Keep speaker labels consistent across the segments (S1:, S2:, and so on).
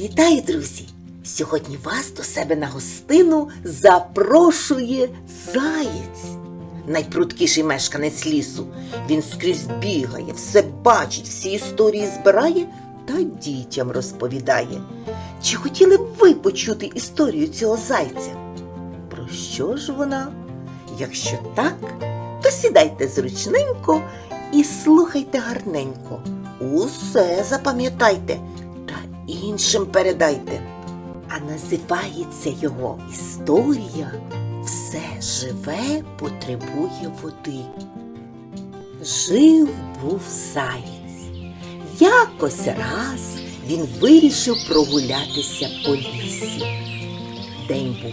S1: Вітаю, друзі! Сьогодні вас до себе на гостину запрошує заєць. Найпрудкіший мешканець лісу. Він скрізь бігає, все бачить, всі історії збирає та дітям розповідає. Чи хотіли б ви почути історію цього зайця? Про що ж вона? Якщо так, то сідайте зручненько і слухайте гарненько. Усе запам'ятайте іншим передайте. А називається його історія Все живе потребує води. Жив був заєць. Якось раз він вирішив прогулятися по лісі. День був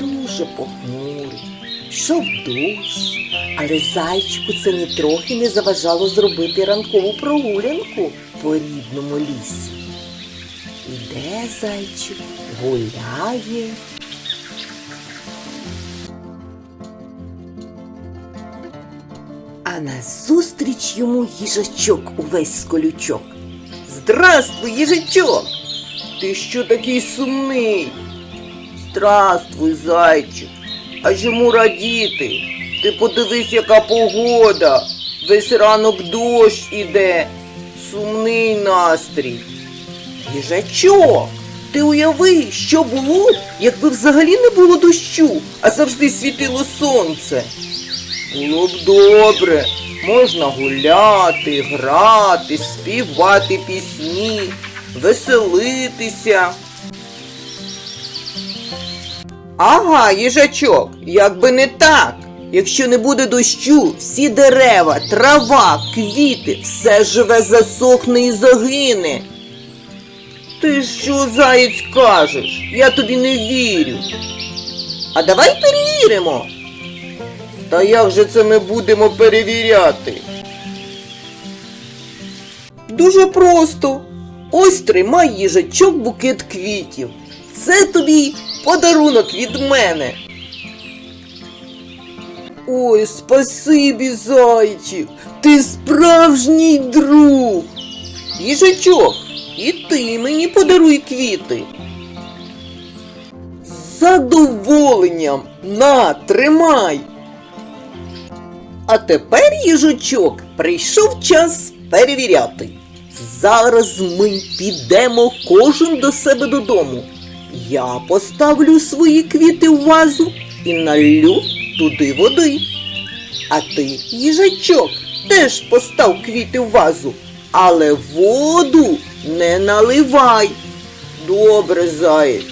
S1: дуже похмурий, йшов дощ, але зайчику це нітрохи не заважало зробити ранкову прогулянку по рідному лісі. Іде зайчик, гуляє. А назустріч йому їжачок увесь з колючок. Здравствуй, їжачок! Ти що такий сумний? Здравствуй, зайчик. А чому радіти? Ти подивись, яка погода. Весь ранок дощ іде. Сумний настрій. Їжачок, ти уяви, що було, якби взагалі не було дощу, а завжди світило сонце. Було б добре. Можна гуляти, грати, співати пісні, веселитися. Ага, їжачок, якби не так. Якщо не буде дощу, всі дерева, трава, квіти, все живе засохне і загине. Ти що, заєць, кажеш? Я тобі не вірю. А давай перевіримо. Та як же це ми будемо перевіряти? Дуже просто. Ось тримай їжачок букет квітів. Це тобі подарунок від мене. Ой, спасибі, зайчик, ти справжній друг. Їжачок, і ти мені подаруй квіти. Задоволенням на, тримай. А тепер, їжачок, прийшов час перевіряти. Зараз ми підемо кожен до себе додому. Я поставлю свої квіти в вазу і налью туди води. А ти, їжачок, теж постав квіти в вазу, але воду не наливай. Добре, заєць.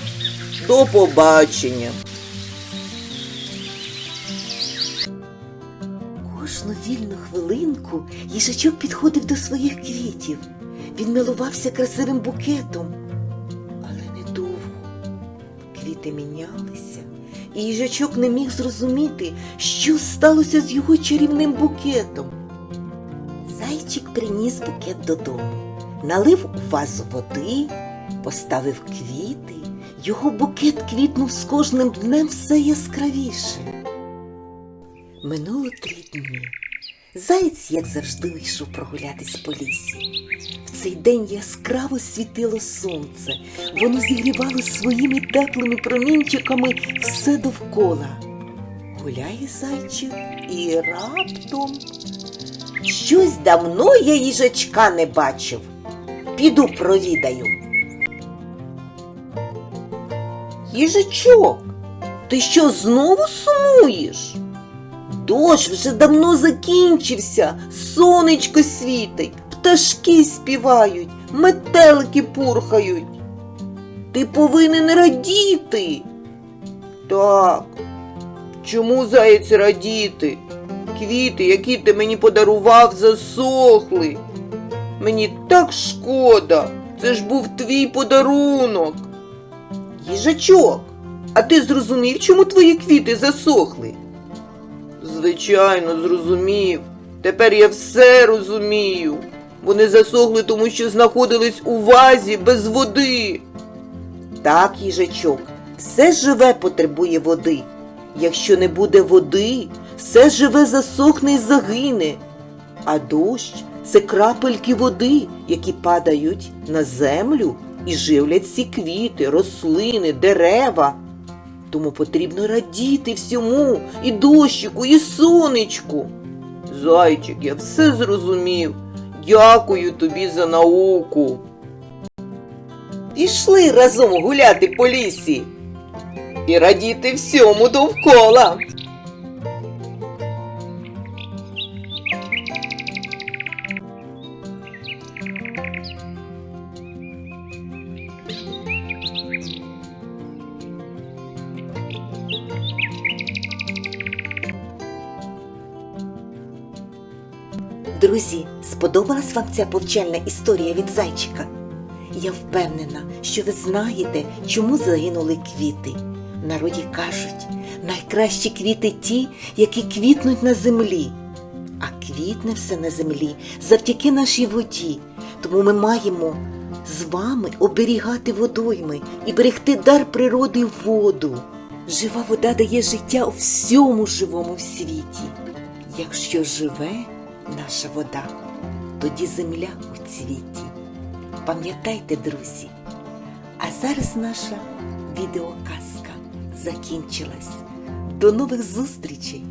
S1: До побачення. Кожну вільну хвилинку їжачок підходив до своїх квітів. Він милувався красивим букетом. Але недовго. Квіти мінялися, і їжачок не міг зрозуміти, що сталося з його чарівним букетом. Зайчик приніс букет додому, налив у вазу води, поставив квіти. Його букет квітнув з кожним днем все яскравіше. Минуло три дні. Заєць, як завжди, вийшов прогулятись по лісі. В цей день яскраво світило сонце. Воно зігрівало своїми теплими промінчиками все довкола. Гуляє зайчик і раптом. Щось давно я їжачка не бачив. Піду провідаю. Їжачок, ти що знову сумуєш? Дощ вже давно закінчився, сонечко світить, пташки співають, метелики пурхають. Ти повинен радіти. Так. Чому заєць радіти? Квіти, які ти мені подарував, засохли. Мені так шкода. Це ж був твій подарунок. Їжачок, а ти зрозумів, чому твої квіти засохли? Звичайно, зрозумів. Тепер я все розумію. Вони засохли, тому що знаходились у вазі без води. Так, їжачок, все живе потребує води. Якщо не буде води, все живе засохне і загине. А дощ це крапельки води, які падають на землю і живлять всі квіти, рослини, дерева. Тому потрібно радіти всьому і дощику, і сонечку. Зайчик, я все зрозумів. Дякую тобі за науку. Пішли разом гуляти по лісі і радіти всьому довкола. Друзі, сподобалась вам ця повчальна історія від зайчика? Я впевнена, що ви знаєте, чому загинули квіти. Народі кажуть, найкращі квіти ті, які квітнуть на землі. А квітне все на землі завдяки нашій воді. Тому ми маємо з вами оберігати водойми і берегти дар природи воду. Жива вода дає життя у всьому живому в світі. Якщо живе наша вода, тоді земля у цвіті. Пам'ятайте, друзі, а зараз наша відеоказка закінчилась. До нових зустрічей!